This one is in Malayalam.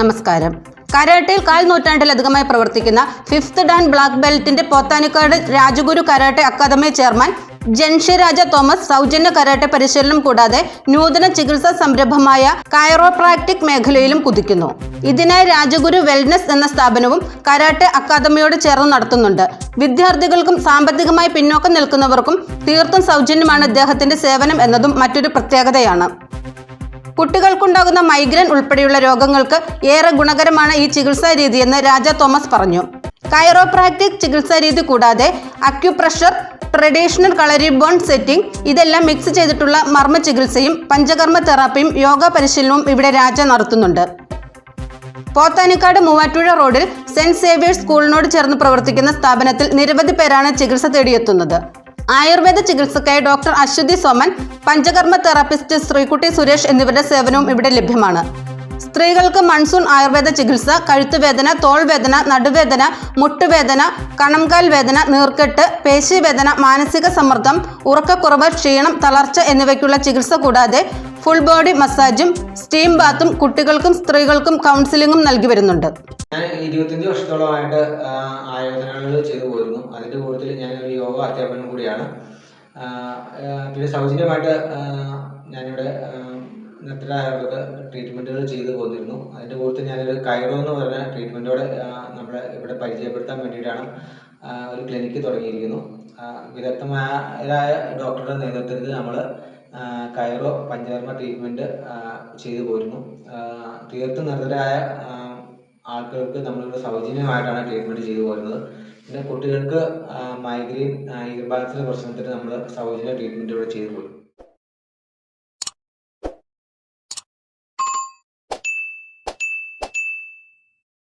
നമസ്കാരം. കരാട്ടയിൽ കാൽ നൂറ്റാണ്ടിലധികമായി പ്രവർത്തിക്കുന്ന fifth dan black ബെൽറ്റിന്റെ Pothanikkad Rajaguru karate academy chairman ജൻഷിരാജ Thomas സൗജന്യ കരാട്ടെ പരിശീലനം കൂടാതെ നൂതന ചികിത്സാ സംരംഭമായ കൈറോപ്രാക്റ്റിക് മേഖലയിലും കുതിക്കുന്നു. ഇതിനായി രാജഗുരു വെൽനസ് എന്ന സ്ഥാപനവും കരാട്ടെ അക്കാദമിയോട് ചേർന്ന് നടത്തുന്നുണ്ട്. വിദ്യാർത്ഥികൾക്കും സാമ്പത്തികമായി പിന്നോക്കം നിൽക്കുന്നവർക്കും തീർത്തും സൗജന്യമാണ് ഇദ്ദേഹത്തിന്റെ സേവനം എന്നതും മറ്റൊരു പ്രത്യേകതയാണ്. കുട്ടികൾക്കുണ്ടാകുന്ന മൈഗ്രൻ ഉൾപ്പെടെയുള്ള രോഗങ്ങൾക്ക് ഏറെ ഗുണകരമാണ് ഈ ചികിത്സാ രീതിയെന്ന് രാജ തോമസ് പറഞ്ഞു. കൈറോപ്രാക്ടിക് ചികിത്സാ രീതി കൂടാതെ acupressure traditional Kalari bone setting ഇതെല്ലാം മിക്സ് ചെയ്തിട്ടുള്ള മർമ്മ ചികിത്സയും പഞ്ചകർമ്മ തെറാപ്പിയും യോഗ പരിശീലനവും ഇവിടെ രാജ നടത്തുന്നുണ്ട്. പോത്താനിക്കാട് മൂവാറ്റുപുഴ റോഡിൽ സെന്റ് സേവിയേഴ്സ് സ്കൂളിനോട് ചേർന്ന് പ്രവർത്തിക്കുന്ന സ്ഥാപനത്തിൽ നിരവധി പേരാണ് ചികിത്സ തേടിയെത്തുന്നത്. ആയുർവേദ ചികിത്സക്കായി ഡോക്ടർ അശ്വതി സോമൻ പഞ്ചകർമ്മ തെറാപ്പിസ്റ്റ് ശ്രീകുട്ടി സുരേഷ് എന്നിവരുടെ സേവനവും ഇവിടെ ലഭ്യമാണ്. സ്ത്രീകൾക്ക് മൺസൂൺ ആയുർവേദ ചികിത്സ കഴുത്തുവേദന തോൾവേദന നടുവേദന മുട്ടുവേദന കണംകാൽ വേദന നീർക്കെട്ട് പേശിവേദന മാനസിക സമ്മർദ്ദം ഉറക്കക്കുറവ് ക്ഷീണം തളർച്ച എന്നിവയ്ക്കുള്ള ചികിത്സ കൂടാതെ ഫുൾ ബോഡി മസാജും സ്റ്റീം ബാത്തും കുട്ടികൾക്കും സ്ത്രീകൾക്കും കൗൺസിലിംഗും നൽകി വരുന്നുണ്ട്. ഞാൻ ഇരുപത്തഞ്ച് വർഷത്തോളമായിട്ട് ആയോധനകൾ ചെയ്തു പോരുന്നു അതിന്റെ കൂട്ടത്തിൽ ഞാൻ ഒരു യോഗ അധ്യാപനം കൂടിയാണ്. പിന്നെ സൗജന്യമായിട്ട് ഞാനിവിടെ നിർത്തലായവർക്ക് ട്രീറ്റ്മെന്റുകൾ ചെയ്തു പോന്നിരുന്നു. അതിന്റെ കൂട്ടത്തിൽ ഞാനൊരു കൈറോ എന്ന് പറഞ്ഞ ട്രീറ്റ്മെന്റോടെ നമ്മളെ ഇവിടെ പരിചയപ്പെടുത്താൻ വേണ്ടിയിട്ടാണ് ഒരു ക്ലിനിക്ക് തുടങ്ങിയിരിക്കുന്നു. വിദഗ്ധമായ ഡോക്ടറുടെ നേതൃത്വത്തിൽ നമ്മൾ കൈറോ പഞ്ചകർമ്മ ട്രീറ്റ്മെന്റ് ചെയ്തു പോരുന്നു. തീർത്തും നിർത്തലായ ആ, ആൾക്കാർക്ക് നമ്മളിവിടെ സൗജന്യമായിട്ടാണ് ട്രീറ്റ്മെന്റ് ചെയ്തു പോരുന്നത്. പിന്നെ കുട്ടികൾക്ക് മൈഗ്രെയിൻ ഇയർബാൻസിന്റെ പ്രശ്നത്തിന് നമ്മൾ സൗജന്യ ട്രീറ്റ്മെന്റ് ഇവിടെ ചെയ്തു പോരും